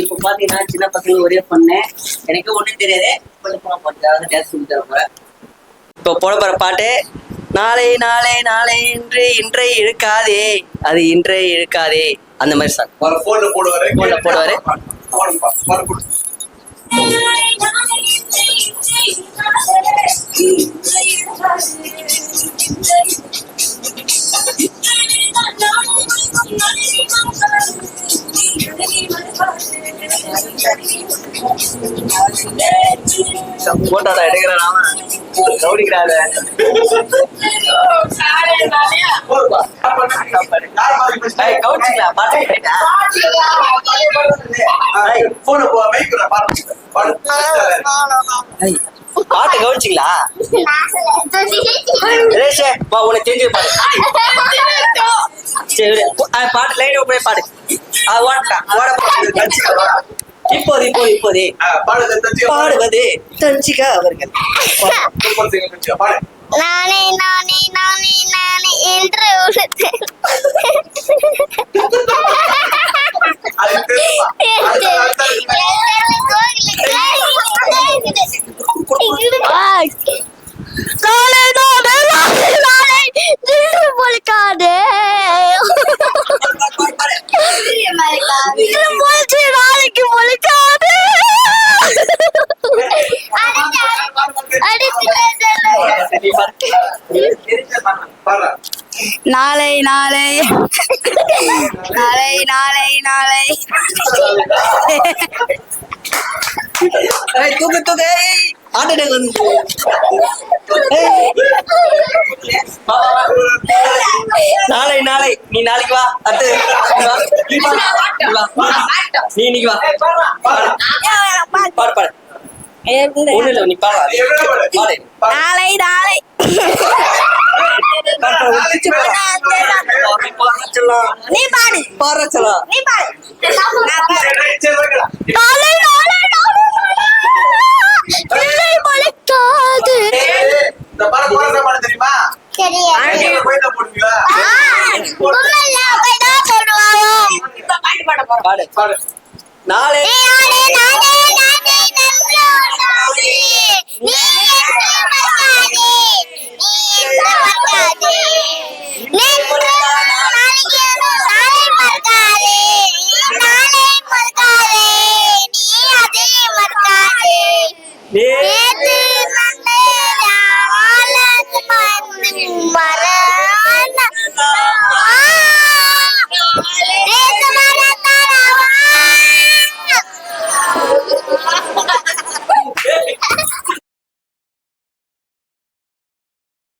இப்போ பாத்தீங்கன்னா சின்ன பசங்க ஒரே பொண்ணு. எனக்கு ஒண்ணும் தெரியாது. கொஞ்சம் பாட்டு அதாவது டான்ஸ் சொல்லி தர போறேன். இப்போ போட போற பாட்டு நாளை நாளை நாளை இன்று இன்றை இழுக்காதே அது இன்றை இழுக்காதே அந்த மாதிரி சாங் போன்ல போடுவாரு. Phone ல போடுவாரு. வர போட்டோட எடுக்கிறான் கவனிச்சிக்கலாம் பாட்டு பாட்டு கவனிச்சிங்களா உனக்கு தெரிஞ்சது பாடு சரி பாட்டு லைன் போய் பாடு. அது ஓடட்டா ஓட இப்போது இப்போது இப்போது. பாடுவது தஞ்சிகா அவர்கள். பாடு நானே நானே நானே நானே என்று நாளை நாளை நாளை நாளை. நாளைக்கு நாளை நாளை நாளை. நாளை தூக்கு தூக்கு. ஏய், நாளை நீ நாளைக்கு வா அடுத்து நீ இன்னைக்கு வா. பாடு பாடு பாடு ஒண்ணு இல்ல நீ பாடு நீ எவ்வளவு பாடு? பாடு நாளை நாளை. நீ பாடு பாடுற சொல்லலாம் நீ பாடு நான் பாடு. சரி, வைக்கடா. நாளை நாளை நாளை நாளை இல்லை மலைக்காது ஏய், இந்த பாரு போடுறத பாடு தெரியுமா நீங்க போய் தான் போடுவீங்களா பாடு. பாடு. நாளை